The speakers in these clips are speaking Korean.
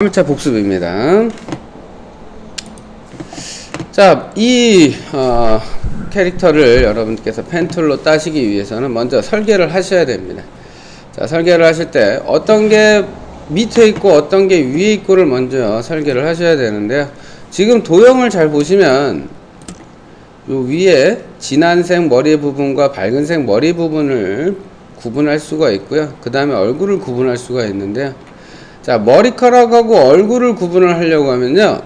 3일차 복습입니다. 자, 이 어, 캐릭터를 여러분께서 펜툴로 따시기 위해서는 먼저 설계를 하셔야 됩니다. 자, 설계를 하실 때 어떤 게 밑에 있고 어떤 게 위에 있고를 먼저 설계를 하셔야 되는데요. 지금 도형을 잘 보시면 요 위에 진한색 머리 부분과 밝은색 머리 부분을 구분할 수가 있고요. 그 다음에 얼굴을 구분할 수가 있는데요. 자, 머리카락하고 얼굴을 구분을 하려고 하면요.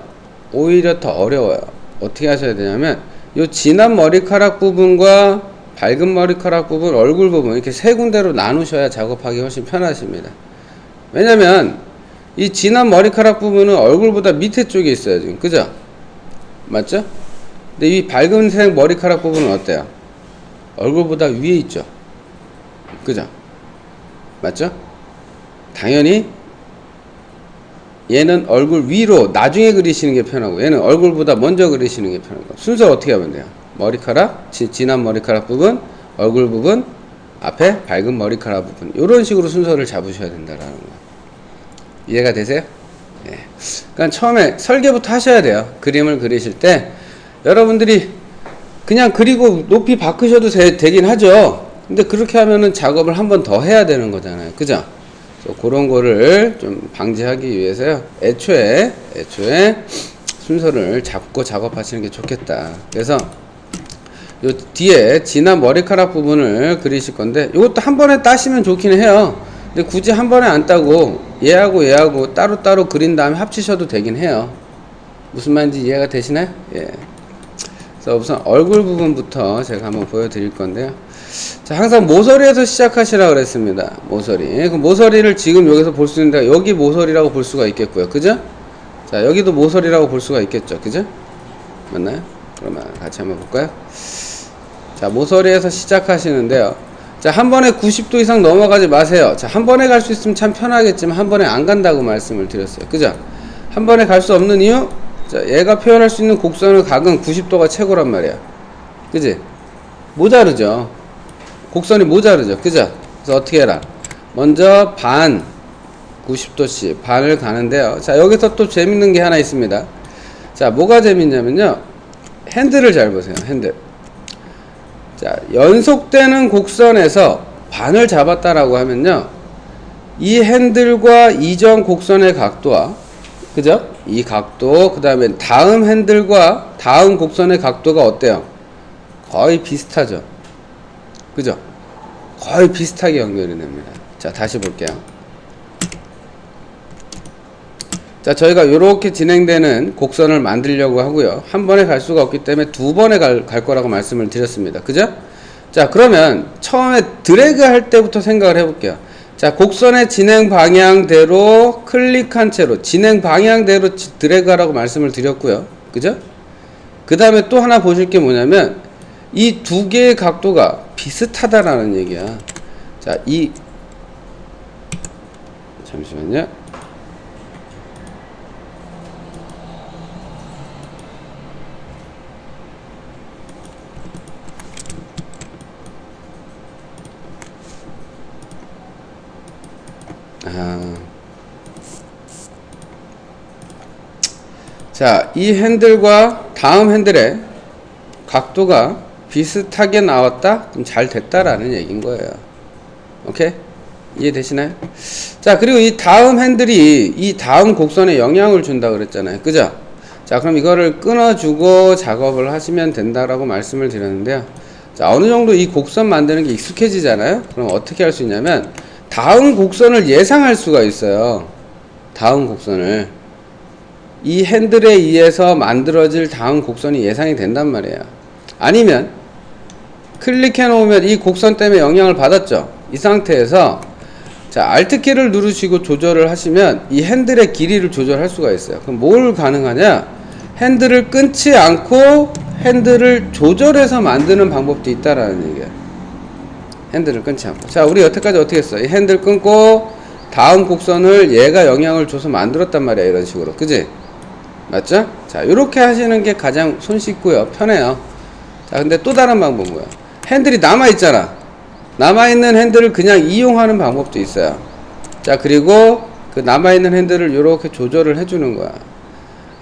오히려 더 어려워요. 어떻게 하셔야 되냐면, 요 진한 머리카락 부분과 밝은 머리카락 부분, 얼굴 부분, 이렇게 세 군데로 나누셔야 작업하기 훨씬 편하십니다. 왜냐면, 이 진한 머리카락 부분은 얼굴보다 밑에 쪽에 있어요, 지금. 그죠? 맞죠? 근데 이 밝은색 머리카락 부분은 어때요? 얼굴보다 위에 있죠? 그죠? 맞죠? 당연히 얘는 얼굴 위로 나중에 그리시는 게 편하고 얘는 얼굴보다 먼저 그리시는 게 편하고 순서 어떻게 하면 돼요? 머리카락, 지, 진한 머리카락 부분, 얼굴 부분, 앞에 밝은 머리카락 부분 이런 식으로 순서를 잡으셔야 된다라는 거 이해가 되세요? 예. 그러니까 처음에 설계부터 하셔야 돼요. 그림을 그리실 때 여러분들이 그냥 그리고 높이 바꾸셔도 되, 되긴 하죠. 근데 그렇게 하면은 작업을 한 번 더 해야 되는 거잖아요. 그죠? 그런 거를 좀 방지하기 위해서요. 애초에 애초에 순서를 잡고 작업하시는 게 좋겠다. 그래서 요 뒤에 진한 머리카락 부분을 그리실 건데 이것도 한 번에 따시면 좋기는 해요. 근데 굳이 한 번에 안 따고 얘하고 얘하고 따로 따로 그린 다음에 합치셔도 되긴 해요. 무슨 말인지 이해가 되시나요? 예. 그래서 우선 얼굴 부분부터 제가 한번 보여드릴 건데요. 자, 항상 모서리에서 시작하시라 그랬습니다. 모서리. 그 모서리를 지금 여기서 볼 수 있는데 여기 모서리라고 볼 수가 있겠고요. 그죠? 자, 여기도 모서리라고 볼 수가 있겠죠. 그죠? 맞나요? 그러면 같이 한번 볼까요? 자, 모서리에서 시작하시는데요. 자, 한 번에 90도 이상 넘어가지 마세요. 자, 한 번에 갈 수 있으면 참 편하겠지만 한 번에 안 간다고 말씀을 드렸어요. 그죠? 한 번에 갈 수 없는 이유? 자, 얘가 표현할 수 있는 곡선의 각은 90도가 최고란 말이야. 그지? 모자르죠. 곡선이 모자르죠. 그죠? 그래서 어떻게 해라? 먼저 반 90도씩 반을 가는데요. 자, 여기서 또 재밌는 게 하나 있습니다. 자, 뭐가 재밌냐면요. 핸들을 잘 보세요. 핸들. 자, 연속되는 곡선에서 반을 잡았다라고 하면요. 이 핸들과 이전 곡선의 각도와 그죠? 이 각도, 그 다음에 다음 핸들과 다음 곡선의 각도가 어때요? 거의 비슷하죠. 그죠? 거의 비슷하게 연결이 됩니다. 자, 다시 볼게요. 자, 저희가 이렇게 진행되는 곡선을 만들려고 하고요. 한 번에 갈 수가 없기 때문에 두 번에 갈, 갈 거라고 말씀을 드렸습니다. 그죠? 자, 그러면 처음에 드래그 할 때부터 생각을 해볼게요. 자, 곡선의 진행 방향대로 클릭한 채로 진행 방향대로 지- 드래그하라고 말씀을 드렸고요. 그죠? 그 다음에 또 하나 보실 게 뭐냐면 이 두 개의 각도가 비슷하다라는 얘기야. 자, 이 잠시만요. 아. 자, 이 핸들과 다음 핸들의 각도가 비슷하게 나왔다? 그럼 잘 됐다라는 얘기인 거예요. 오케이? 이해되시나요? 자, 그리고 이 다음 핸들이 이 다음 곡선에 영향을 준다 그랬잖아요. 그죠? 자, 그럼 이거를 끊어주고 작업을 하시면 된다라고 말씀을 드렸는데요. 자, 어느 정도 이 곡선 만드는 게 익숙해지잖아요? 그럼 어떻게 할 수 있냐면, 다음 곡선을 예상할 수가 있어요. 다음 곡선을. 이 핸들에 의해서 만들어질 다음 곡선이 예상이 된단 말이에요. 아니면 클릭해 놓으면 이 곡선 때문에 영향을 받았죠. 이 상태에서 자, Alt 키를 누르시고 조절을 하시면 이 핸들의 길이를 조절할 수가 있어요. 그럼 뭘 가능하냐? 핸들을 끊지 않고 핸들을 조절해서 만드는 방법도 있다라는 얘기예요. 핸들을 끊지 않고. 자, 우리 여태까지 어떻게 했어? 이 핸들 끊고 다음 곡선을 얘가 영향을 줘서 만들었단 말이야. 이런 식으로. 그지? 맞죠? 자, 이렇게 하시는 게 가장 손쉽고요. 편해요. 자, 근데 또 다른 방법은 뭐야? 핸들이 남아 있잖아. 남아 있는 핸들을 그냥 이용하는 방법도 있어요. 자, 그리고 그 남아 있는 핸들을 이렇게 조절을 해주는 거야.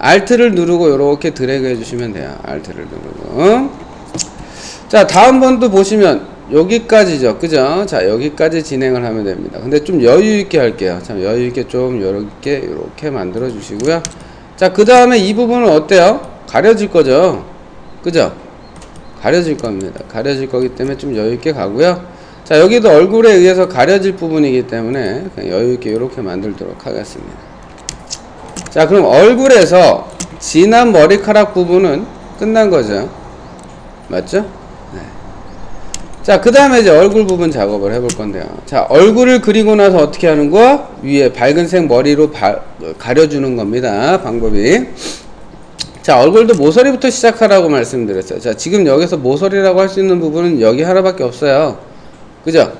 Alt를 누르고 이렇게 드래그 해주시면 돼요. Alt를 누르고. 자, 다음 번도 보시면 여기까지죠. 그죠? 자, 여기까지 진행을 하면 됩니다. 근데 좀 여유 있게 할게요. 참 여유 있게 좀 이렇게 이렇게 만들어 주시고요. 자, 그 다음에 이 부분은 어때요? 가려질 거죠. 그죠? 가려질 겁니다. 가려질 거기 때문에 좀 여유 있게 가고요. 자, 여기도 얼굴에 의해서 가려질 부분이기 때문에 그냥 여유 있게 이렇게 만들도록 하겠습니다. 자, 그럼 얼굴에서 진한 머리카락 부분은 끝난 거죠. 맞죠? 네. 자, 그 다음에 이제 얼굴 부분 작업을 해볼 건데요. 자, 얼굴을 그리고 나서 어떻게 하는 거? 위에 밝은색 머리로 바, 가려주는 겁니다. 방법이. 자, 얼굴도 모서리부터 시작하라고 말씀드렸어요. 자, 지금 여기서 모서리라고 할 수 있는 부분은 여기 하나밖에 없어요. 그죠?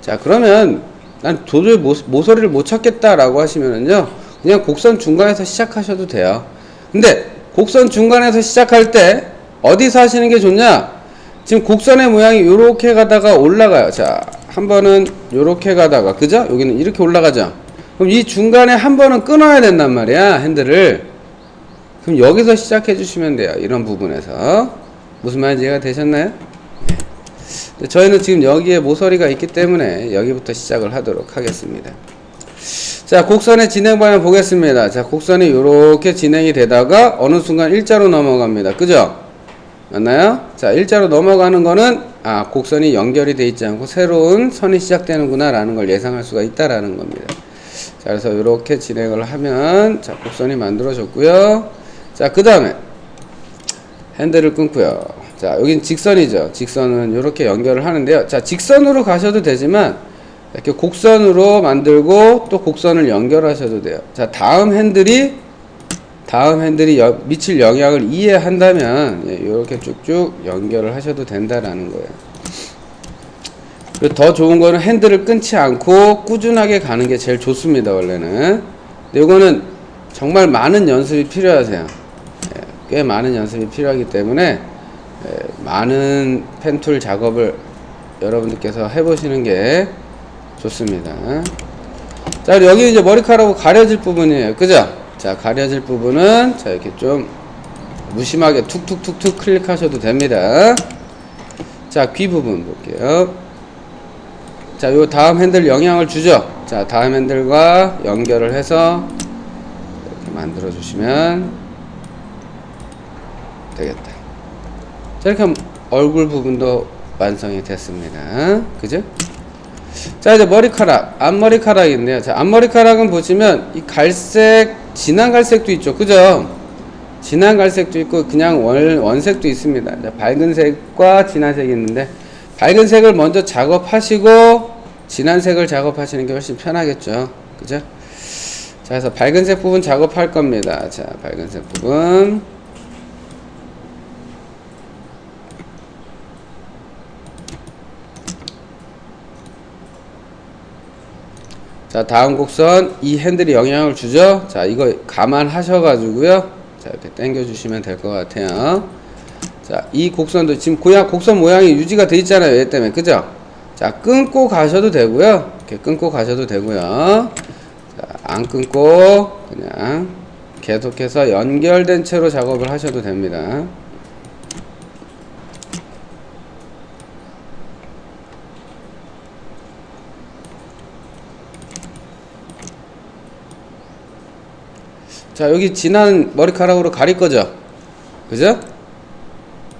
자, 그러면 난 도저히 모, 모서리를 못 찾겠다라고 하시면은요, 그냥 곡선 중간에서 시작하셔도 돼요. 근데 곡선 중간에서 시작할 때 어디서 하시는 게 좋냐? 지금 곡선의 모양이 이렇게 가다가 올라가요. 자, 한 번은 이렇게 가다가, 그죠? 여기는 이렇게 올라가죠? 그럼 이 중간에 한 번은 끊어야 된단 말이야, 핸들을. 그럼 여기서 시작해 주시면 돼요. 이런 부분에서. 무슨 말인지 이해가 되셨나요? 네. 저희는 지금 여기에 모서리가 있기 때문에 여기부터 시작을 하도록 하겠습니다. 자, 곡선의 진행 방향 보겠습니다. 자, 곡선이 이렇게 진행이 되다가 어느 순간 일자로 넘어갑니다. 그죠? 맞나요? 자, 일자로 넘어가는 거는 아, 곡선이 연결이 돼 있지 않고 새로운 선이 시작되는구나 라는 걸 예상할 수가 있다라는 겁니다. 자, 그래서 이렇게 진행을 하면 자, 곡선이 만들어졌고요. 자, 그 다음에 핸들을 끊고요. 자, 여긴 직선이죠. 직선은 이렇게 연결을 하는데요. 자, 직선으로 가셔도 되지만 이렇게 곡선으로 만들고 또 곡선을 연결하셔도 돼요. 자, 다음 핸들이 다음 핸들이 여, 미칠 영향을 이해한다면 예, 이렇게 쭉쭉 연결을 하셔도 된다라는 거예요. 더 좋은 거는 핸들을 끊지 않고 꾸준하게 가는 게 제일 좋습니다, 원래는. 근데 이거는 정말 많은 연습이 필요하세요. 예, 꽤 많은 연습이 필요하기 때문에 예, 많은 펜툴 작업을 여러분들께서 해보시는 게 좋습니다. 자, 여기 이제 머리카락으로 가려질 부분이에요. 그죠? 자, 가려질 부분은 자, 이렇게 좀 무심하게 툭툭툭툭 클릭하셔도 됩니다. 자, 귀 부분 볼게요. 자, 요 다음 핸들 영향을 주죠. 자, 다음 핸들과 연결을 해서 이렇게 만들어 주시면 되겠다. 자, 이렇게 하면 얼굴 부분도 완성이 됐습니다. 그죠? 자, 이제 머리카락, 앞머리카락인데요. 자, 앞머리카락은 보시면 이 갈색, 진한 갈색도 있죠. 그죠? 진한 갈색도 있고 그냥 원, 원색도 있습니다. 자, 밝은 색과 진한 색이 있는데 밝은 색을 먼저 작업하시고 진한 색을 작업하시는 게 훨씬 편하겠죠. 그죠? 자, 그래서 밝은 색 부분 작업할 겁니다. 자, 밝은 색 부분. 자, 다음 곡선 이 핸들이 영향을 주죠. 자, 이거 감안하셔 가지고요. 자, 이렇게 당겨 주시면 될 것 같아요. 자, 이 곡선도 지금 고양 곡선 모양이 유지가 돼 있잖아요. 얘 때문에 그죠? 자, 끊고 가셔도 되고요. 이렇게 끊고 가셔도 되고요. 자, 안 끊고 그냥 계속해서 연결된 채로 작업을 하셔도 됩니다. 자, 여기 진한 머리카락으로 가릴 거죠? 그죠?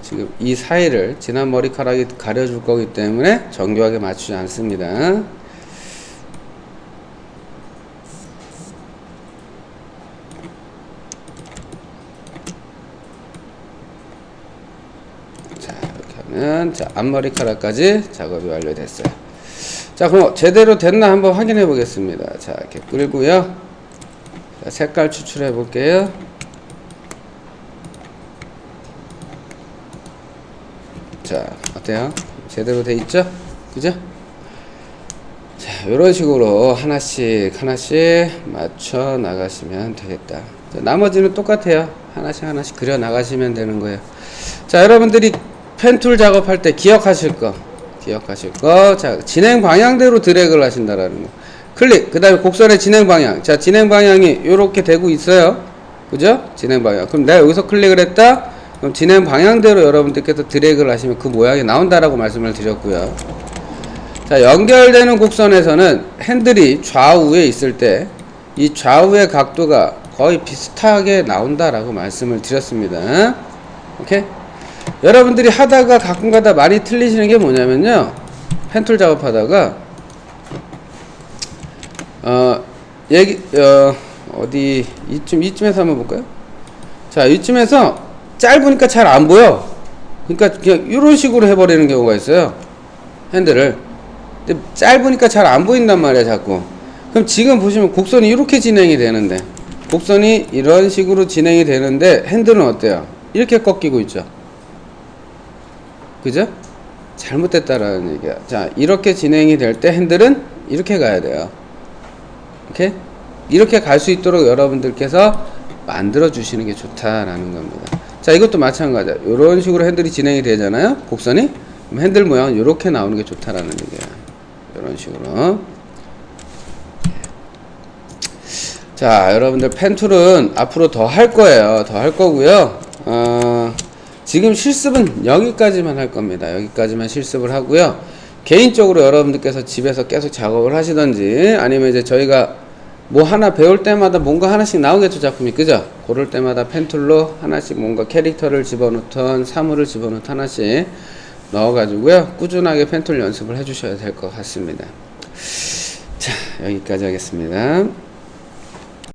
지금 이 사이를 진한 머리카락이 가려줄 거기 때문에 정교하게 맞추지 않습니다. 자, 이렇게 하면, 자, 앞머리카락까지 작업이 완료됐어요. 자, 그럼 제대로 됐나 한번 확인해 보겠습니다. 자, 이렇게 끌고요. 자, 색깔 추출해 볼게요. 자, 어때요? 제대로 돼 있죠? 그죠? 자, 이런 식으로 하나씩 하나씩 맞춰 나가시면 되겠다. 자, 나머지는 똑같아요. 하나씩 하나씩 그려 나가시면 되는 거예요. 자, 여러분들이 펜툴 작업할 때 기억하실 거, 기억하실 거. 자, 진행 방향대로 드래그를 하신다라는 거. 클릭. 그 다음에 곡선의 진행 방향. 자, 진행 방향이 이렇게 되고 있어요. 그죠? 진행 방향. 그럼 내가 여기서 클릭을 했다? 그럼 진행 방향대로 여러분들께서 드래그를 하시면 그 모양이 나온다라고 말씀을 드렸고요. 자, 연결되는 곡선에서는 핸들이 좌우에 있을 때 이 좌우의 각도가 거의 비슷하게 나온다라고 말씀을 드렸습니다. 오케이? 여러분들이 하다가 가끔가다 많이 틀리시는 게 뭐냐면요. 펜툴 작업하다가 어 얘기 어 어디 이쯤 이쯤에서 한번 볼까요? 자 이쯤에서 짧으니까 잘 안 보여. 그러니까 그냥 이런 식으로 해버리는 경우가 있어요. 핸들을. 근데 짧으니까 잘 안 보인단 말이야 자꾸. 그럼 지금 보시면 곡선이 이렇게 진행이 되는데 곡선이 이런 식으로 진행이 되는데 핸들은 어때요? 이렇게 꺾이고 있죠. 그죠? 잘못됐다라는 얘기야. 자, 이렇게 진행이 될 때 핸들은 이렇게 가야 돼요. 오케이? 이렇게 갈 수 있도록 여러분들께서 만들어 주시는 게 좋다라는 겁니다. 자, 이것도 마찬가지야. 이런 식으로 핸들이 진행이 되잖아요. 곡선이. 그럼 핸들 모양은 이렇게 나오는 게 좋다라는 얘기야. 이런 식으로. 자, 여러분들 펜툴은 앞으로 더 할 거예요. 더 할 거고요. 어, 지금 실습은 여기까지만 할 겁니다. 여기까지만 실습을 하고요. 개인적으로 여러분들께서 집에서 계속 작업을 하시던지 아니면 이제 저희가 뭐 하나 배울 때마다 뭔가 하나씩 나오겠죠 작품이 그죠? 고를 때마다 펜툴로 하나씩 뭔가 캐릭터를 집어넣던 사물을 집어넣던 하나씩 넣어 가지고요 꾸준하게 펜툴 연습을 해 주셔야 될 것 같습니다. 자 여기까지 하겠습니다.